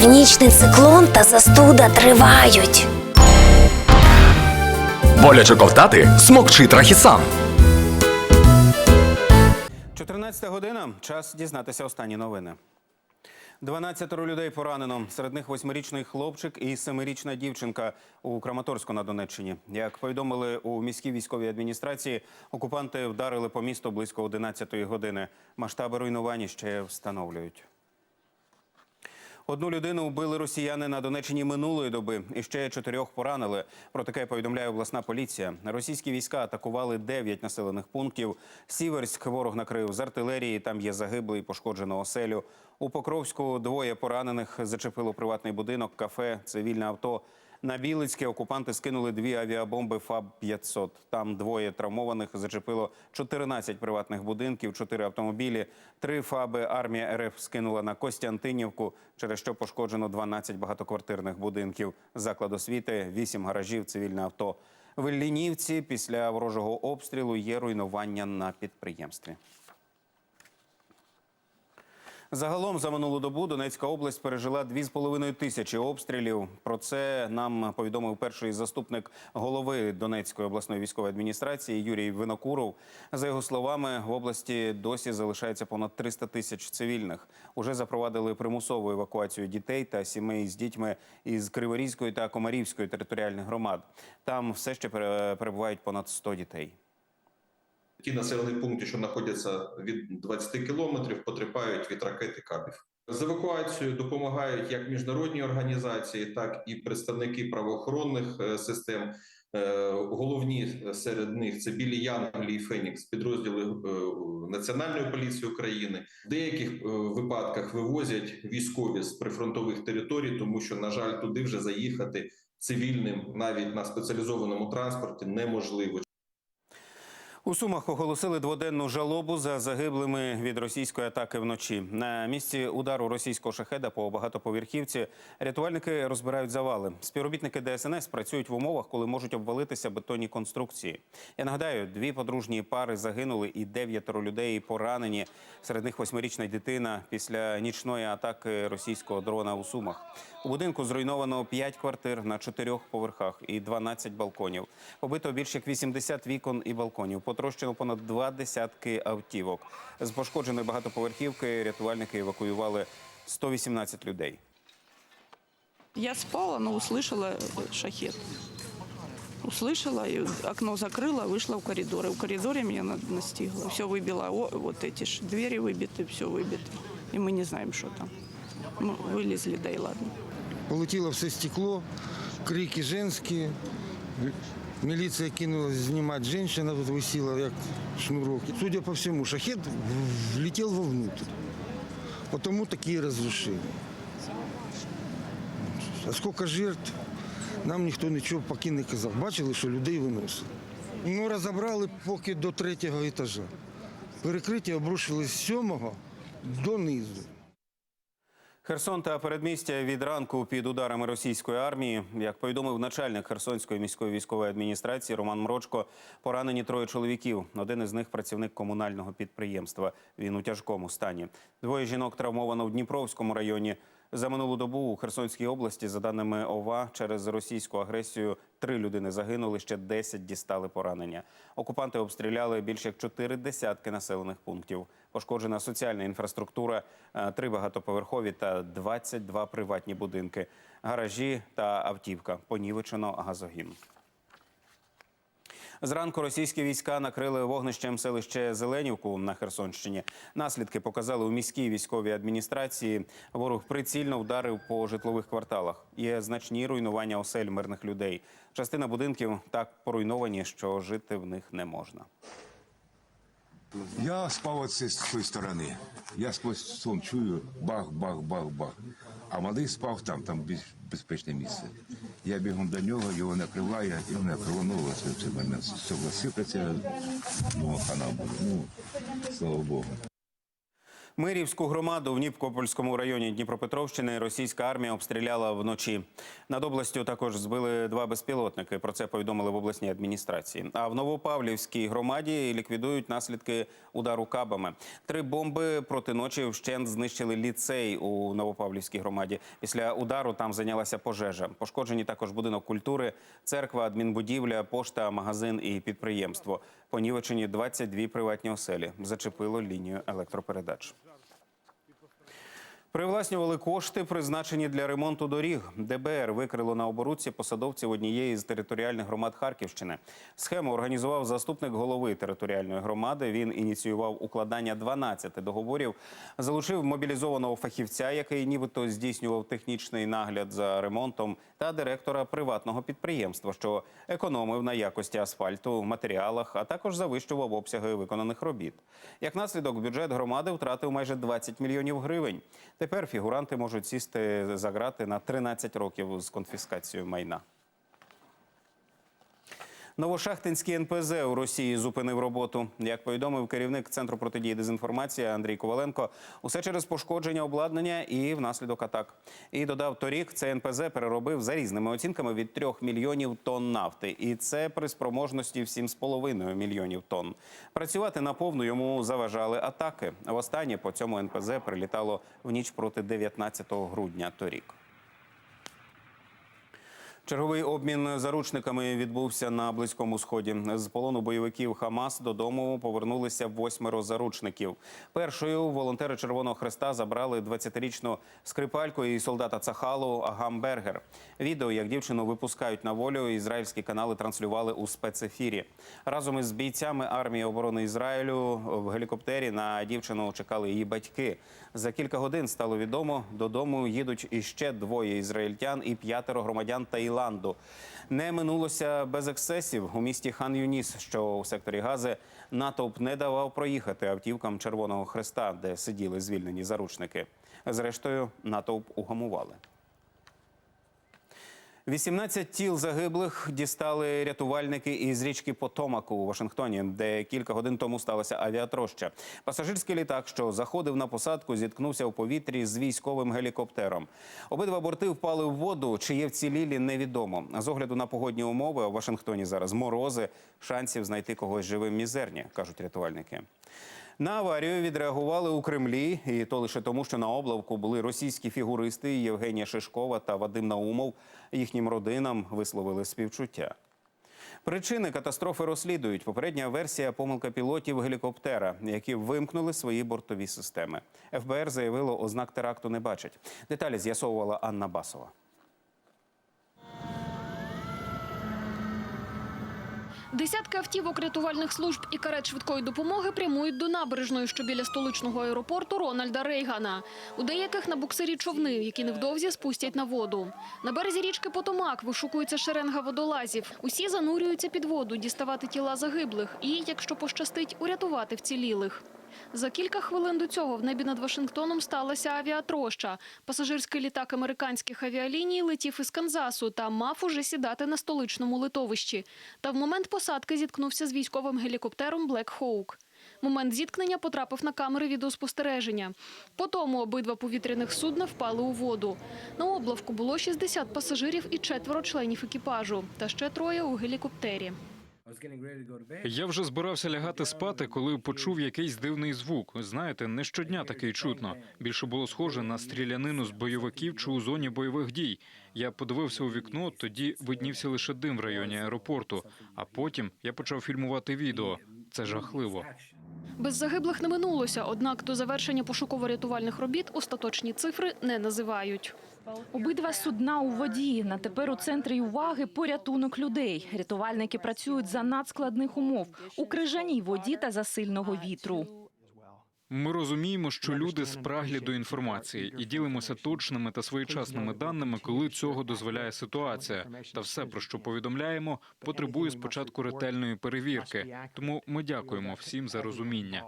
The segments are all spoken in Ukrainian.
Північний циклон та застуда тривають. Боляче ковтати смокчи трахісан. 14 година. Час дізнатися останні новини. 12 людей поранено. Серед них восьмирічний хлопчик і семирічна дівчинка у Краматорську на Донеччині. Як повідомили у міській військовій адміністрації, окупанти вдарили по місту близько 11 години. Масштаби руйнувань ще встановлюють. Одну людину вбили росіяни на Донеччині минулої доби і ще чотирьох поранили. Про таке повідомляє обласна поліція. Російські війська атакували дев'ять населених пунктів. Сіверськ ворог накрив з артилерії. Там є загиблий, пошкоджено оселю. У Покровську двоє поранених зачепило приватний будинок, кафе, цивільне авто. На Білицьке окупанти скинули дві авіабомби ФАБ-500. Там двоє травмованих зачепило 14 приватних будинків, 4 автомобілі. Три ФАБи армія РФ скинула на Костянтинівку, через що пошкоджено 12 багатоквартирних будинків, заклад освіти, 8 гаражів, цивільне авто. В Іллінівці після ворожого обстрілу є руйнування на підприємстві. Загалом за минулу добу Донецька область пережила 2,5 тисячі обстрілів. Про це нам повідомив перший заступник голови Донецької обласної військової адміністрації Юрій Винокуров. За його словами, в області досі залишається понад 300 тисяч цивільних. Уже запровадили примусову евакуацію дітей та сімей з дітьми із Криворізької та Комарівської територіальних громад. Там все ще пере- перебувають понад 100 дітей. Ті населені пункти, що знаходяться від 20 кілометрів, потерпають від ракет і кабів. З евакуацією допомагають як міжнародні організації, так і представники правоохоронних е, систем. Е, Головні серед них це білі Янголі і Фенікс, підрозділи е, Національної поліції України. В деяких випадках вивозять військові з прифронтових територій, тому що, на жаль, туди вже заїхати цивільним навіть на спеціалізованому транспорті неможливо. У Сумах оголосили дводенну жалобу за загиблими від російської атаки вночі. На місці удару російського шахеда по багатоповерхівці рятувальники розбирають завали. Співробітники ДСНС працюють в умовах, коли можуть обвалитися бетонні конструкції. Я нагадаю, дві подружні пари загинули і дев'ятеро людей поранені. Серед них восьмирічна дитина після нічної атаки російського дрона у Сумах. У будинку зруйновано 5 квартир на чотирьох поверхах і 12 балконів. Побито більш як 80 вікон і балконів. Потрощено понад два десятки автівок. З пошкодженої багатоповерхівки рятувальники евакуювали 118 людей. Я спала, но услышала э, шахет. Услышала, и окно закрыла, вышла в коридор. И в коридоре меня на- настигло. Все выбило. О, вот эти ж двери выбиты, все выбито. И мы не знаем, что там. Мы вылезли, да и ладно. Полетіло все стекло, крики женські. Міліція кинулась знімати жінка, висіла як шнурок. Судя по всему, шахет в- влетел вовнутрь. Потому такие разрушения. А сколько жертв, нам ніхто нічого поки не казав. Бачили, що людей виносили. Ну, розібрали поки до третього етажа. Перекриття обрушилось з сьомого донизу. Херсон та передмістя від ранку під ударами російської армії. Як повідомив начальник Херсонської міської військової адміністрації Роман Мрочко, поранені троє чоловіків. Один із них працівник комунального підприємства. Він у тяжкому стані. Двоє жінок травмовано в Дніпровському районі. За минулу добу у Херсонській області, за даними ОВА, через російську агресію три людини загинули, ще 10 дістали поранення. Окупанти обстріляли більше як чотири десятки населених пунктів. Пошкоджена соціальна інфраструктура, е, три багатоповерхові та 22 приватні будинки, гаражі та автівка. Понівечено газогін. Зранку російські війська накрили вогнищем селище Зеленівку на Херсонщині. Наслідки показали у міській військовій адміністрації. Ворог прицільно вдарив по житлових кварталах. Є значні руйнування осель мирних людей. Частина будинків так поруйновані, що жити в них не можна. Я спав от з цієї сторони. Я сквозь сон чую бах, бах, бах, бах. А малий спав там, там більш безпечне місце. Я бігом до нього, його накриваю, і вона крилонуло в цей момент. Стекла сипляться, ну, хана буде. Ну, слава Богу. Мирівську громаду в Ніпкопольському районі Дніпропетровщини російська армія обстріляла вночі. Над областю також збили два безпілотники. Про це повідомили в обласній адміністрації. А в Новопавлівській громаді ліквідують наслідки удару кабами. Три бомби проти ночі вщент знищили ліцей у Новопавлівській громаді. Після удару там зайнялася пожежа. Пошкоджені також будинок культури, церква, адмінбудівля, пошта, магазин і підприємство. Понівечені 22 приватні оселі. Зачепило лінію електропередач. Привласнювали кошти, призначені для ремонту доріг. ДБР викрило на оборудці посадовців однієї з територіальних громад Харківщини. Схему організував заступник голови територіальної громади. Він ініціював укладання 12 договорів, залучив мобілізованого фахівця, який нібито здійснював технічний нагляд за ремонтом, та директора приватного підприємства, що економив на якості асфальту, матеріалах, а також завищував обсяги виконаних робіт. Як наслідок, бюджет громади втратив майже 20 мільйонів гривень. Тепер фігуранти можуть сісти за грати на 13 років з конфіскацією майна. Новошахтинський НПЗ у Росії зупинив роботу. Як повідомив керівник центру протидії дезінформації Андрій Коваленко, усе через пошкодження обладнання і внаслідок атак. І додав, торік цей НПЗ переробив за різними оцінками від 3 мільйонів тонн нафти. І це при спроможності в 7,5 мільйонів тонн. Працювати наповну йому заважали атаки. Востаннє по цьому НПЗ прилітало в ніч проти 19 грудня торік. Черговий обмін заручниками відбувся на близькому сході. З полону бойовиків Хамас додому повернулися восьмеро заручників. Першою волонтери Червоного Хреста забрали 20-річну скрипальку і солдата Цахалу Агам Бергер. Відео, як дівчину випускають на волю, ізраїльські канали транслювали у спецефірі. Разом із бійцями армії оборони Ізраїлю в гелікоптері на дівчину чекали її батьки. За кілька годин стало відомо, додому їдуть іще двоє ізраїльтян і п'ятеро громадян Таїланду. Не минулося без ексцесів у місті Хан Юніс, що у секторі Гази натовп не давав проїхати автівкам Червоного Хреста, де сиділи звільнені заручники. Зрештою, натовп угамували. 18 тіл загиблих дістали рятувальники із річки Потомаку у Вашингтоні, де кілька годин тому сталася авіатроща. Пасажирський літак, що заходив на посадку, зіткнувся у повітрі з військовим гелікоптером. Обидва борти впали в воду. Чи є вцілілі, невідомо. З огляду на погодні умови у Вашингтоні зараз морози. Шансів знайти когось живим мізерні, кажуть рятувальники. На аварію відреагували у Кремлі, і то лише тому, що на облавку були російські фігуристи Євгенія Шишкова та Вадим Наумов. Їхнім родинам висловили співчуття. Причини катастрофи розслідують. Попередня версія помилка пілотів гелікоптера, які вимкнули свої бортові системи. ФБР заявило, ознак теракту не бачить. Деталі з'ясовувала Анна Басова. Десятки автівок рятувальних служб і карет швидкої допомоги прямують до набережної, що біля столичного аеропорту Рональда Рейгана. У деяких на буксирі човни, які невдовзі спустять на воду. На березі річки Потомак вишукується шеренга водолазів. Усі занурюються під воду, діставати тіла загиблих і, якщо пощастить, урятувати вцілілих. За кілька хвилин до цього в небі над Вашингтоном сталася авіатроща. Пасажирський літак американських авіаліній летів із Канзасу та мав уже сідати на столичному литовищі. Та в момент посадки зіткнувся з військовим гелікоптером Black Hawk. Момент зіткнення потрапив на камери відеоспостереження. По тому обидва повітряних судна впали у воду. На облавку було 60 пасажирів і четверо членів екіпажу, та ще троє у гелікоптері. Я вже збирався лягати спати, коли почув якийсь дивний звук. Знаєте, не щодня такий чутно. Більше було схоже на стрілянину з бойовиків чи у зоні бойових дій. Я подивився у вікно, тоді виднівся лише дим в районі аеропорту. А потім я почав фільмувати відео. Це жахливо. Без загиблих не минулося, однак до завершення пошуково-рятувальних робіт остаточні цифри не називають. Обидва судна у воді. На тепер у центрі уваги порятунок людей. Рятувальники працюють за надскладних умов у крижаній воді та за сильного вітру. Ми розуміємо, що люди спраглі до інформації і ділимося точними та своєчасними даними, коли цього дозволяє ситуація. Та все, про що повідомляємо, потребує спочатку ретельної перевірки. Тому ми дякуємо всім за розуміння.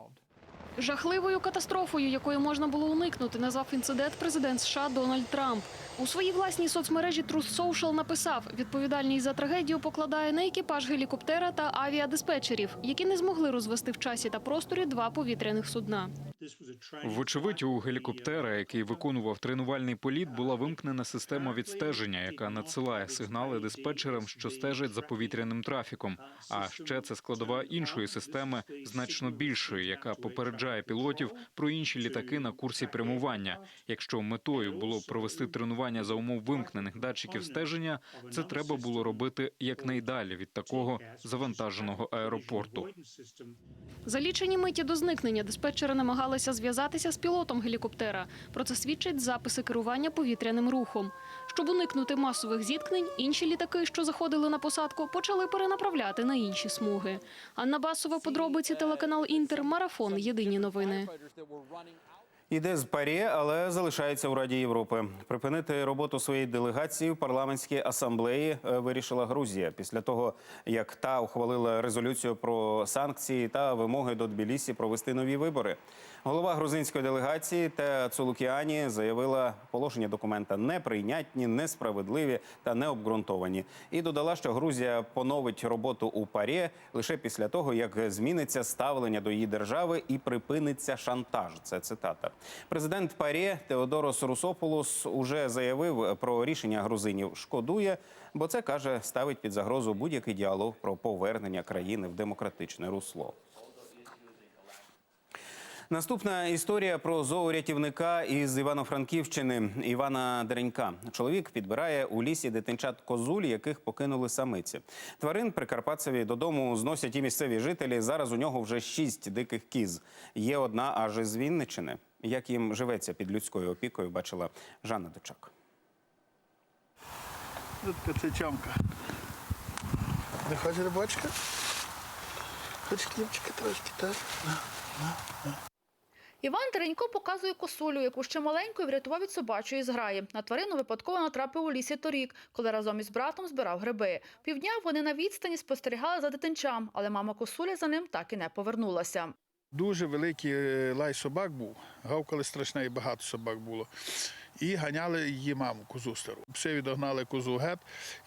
Жахливою катастрофою, якої можна було уникнути, назвав інцидент президент США Дональд Трамп. У своїй власній соцмережі Truth Social написав, відповідальність за трагедію покладає на екіпаж гелікоптера та авіадиспетчерів, які не змогли розвести в часі та просторі два повітряних судна. Вочевидь, у гелікоптера, який виконував тренувальний політ, була вимкнена система відстеження, яка надсилає сигнали диспетчерам, що стежать за повітряним трафіком. А ще це складова іншої системи, значно більшої, яка попереджає пілотів про інші літаки на курсі прямування. Якщо метою було провести тренування за умов вимкнених датчиків стеження, це треба було робити якнайдалі від такого завантаженого аеропорту. За лічені миті до зникнення диспетчери намагалися зв'язатися з пілотом гелікоптера. Про це свідчать записи керування повітряним рухом. Щоб уникнути масових зіткнень, інші літаки, що заходили на посадку, почали перенаправляти на інші смуги. Анна Басова, подробиці телеканал Інтер, марафон. Єдині новини. Іде з парі, але залишається у Раді Європи. Припинити роботу своєї делегації в парламентській асамблеї е, вирішила Грузія після того, як та ухвалила резолюцію про санкції та вимоги до Тбілісі провести нові вибори. Голова грузинської делегації Теа Цулукіані заявила, положення документа неприйнятні, несправедливі та необґрунтовані. І додала, що Грузія поновить роботу у парі лише після того, як зміниться ставлення до її держави і припиниться шантаж. Це цитата. Президент парі Теодорос Русополос уже заявив про рішення грузинів. Шкодує, бо це каже ставить під загрозу будь-який діалог про повернення країни в демократичне русло. Наступна історія про зоорятівника із Івано-Франківщини Івана Деренька. Чоловік підбирає у лісі дитинчат козуль, яких покинули самиці. Тварин Прикарпатцеві додому зносять і місцеві жителі. Зараз у нього вже шість диких кіз. Є одна аж із Вінничини. Як їм живеться під людською опікою, бачила Жанна Дочак. Це чамка. Не хочеш рибачка? Хоч хлібчика трошки, так? Іван Теренько показує косулю, яку ще маленькою врятував від собачої зграї. На тварину випадково натрапив у лісі торік, коли разом із братом збирав гриби. Півдня вони на відстані спостерігали за дитинчам, але мама косуля за ним так і не повернулася. Дуже великий е, лай собак був, гавкали страшне і багато собак було. І ганяли її маму, козу стару. Все відогнали козу гет,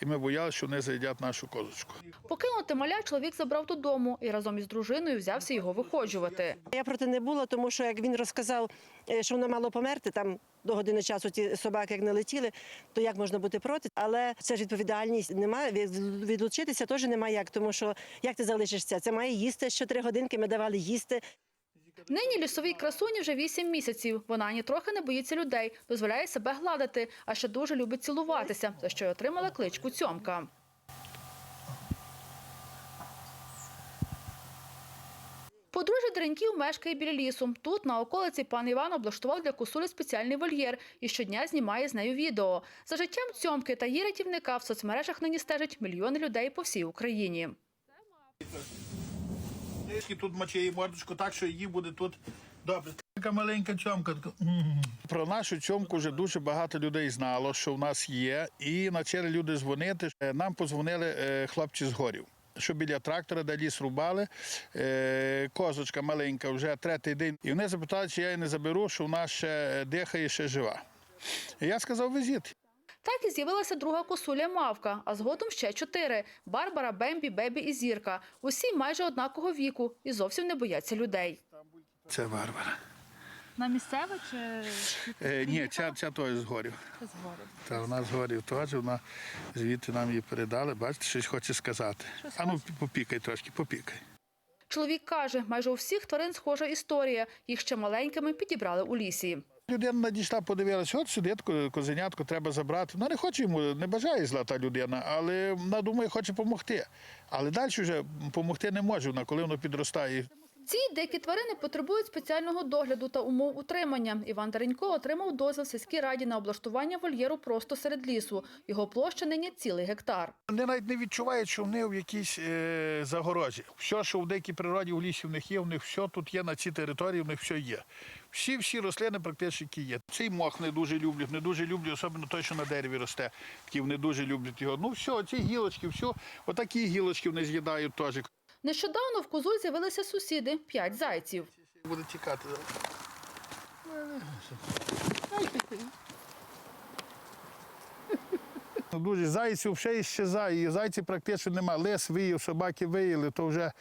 і ми боялися, що вони заїдять нашу козочку. Покинути маля чоловік забрав додому і разом із дружиною взявся його виходжувати. Я проти не була, тому що як він розказав, е, що воно мало померти там до години часу. Ті собаки як не летіли, то як можна бути проти? Але це ж відповідальність. Немає від- відлучитися теж немає як, тому що як ти залишишся? Це має їсти. Щотри годинки ми давали їсти. Нині лісовій красуні вже вісім місяців. Вона ані трохи не боїться людей, дозволяє себе гладити, а ще дуже любить цілуватися, за що й отримала кличку Цьомка. Подружжя Дреньків мешкає біля лісу. Тут, на околиці, пан Іван облаштував для косулі спеціальний вольєр і щодня знімає з нею відео. За життям цьомки та її рятівника в соцмережах нині стежать мільйони людей по всій Україні. Трішки тут моче мордочку так, що її буде тут добре. Така маленька чомка. Про нашу чомку вже дуже багато людей знало, що в нас є, і почали люди дзвонити. Е, Нам подзвонили е, хлопці з горів. Що біля трактора, де ліс рубали, е, козочка маленька вже третій день. І вони запитали, чи я її не заберу, що вона ще дихає, ще жива. І я сказав, везіть. Так і з'явилася друга косуля Мавка, а згодом ще чотири – Барбара, Бембі, Бебі і Зірка. Усі майже однакового віку і зовсім не бояться людей. Це Варвара. На місцеве чи Е, ні, ця, ця той з горів. Та вона з горів теж, вона звідти нам її передали. Бачите, щось хоче сказати. А ну попікай трошки, попікай. Чоловік каже, майже у всіх тварин схожа історія. Їх ще маленькими підібрали у лісі. Людина надійшла, подивилася, от сюди козенятку треба забрати. Ну не хоче йому, не бажає зла та людина, але вона думає, хоче допомогти. Але далі вже допомогти не може вона, коли воно підростає. Ці дикі тварини потребують спеціального догляду та умов утримання. Іван Даренько отримав дозвіл сільській раді на облаштування вольєру просто серед лісу. Його площа нині цілий гектар. Вони навіть не відчувають, що вони в якійсь е, загорожі. Все, що в дикій природі, в лісі в них є, в них все тут є на цій території, в них все є. Всі всі рослини практично які є. Цей мох не дуже люблять, не дуже люблять, особливо той, що на дереві росте. Ті вони дуже люблять його. Ну все, ці гілочки, все, отакі гілочки вони з'їдають теж. Нещодавно в козуль з'явилися сусіди – п'ять зайців. Буде тікати. Дуже зайців ще щезає, і зайців практично немає. Лес виїв, собаки виїли, то вже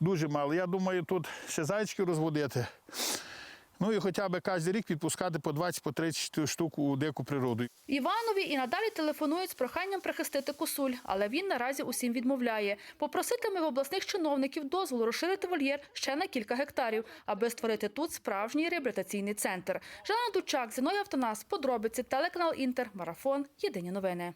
дуже мало. Я думаю, тут ще зайчики розводити. Ну і хоча б кожен рік відпускати по 20-30 штук у дику природу. Іванові і надалі телефонують з проханням прихистити косуль, але він наразі усім відмовляє. Попроситиме в обласних чиновників дозволу розширити вольєр ще на кілька гектарів, аби створити тут справжній реабілітаційний центр. Жанна Дучак, Зіною Автонас, подробиці, телеканал Інтер, Марафон, Єдині новини.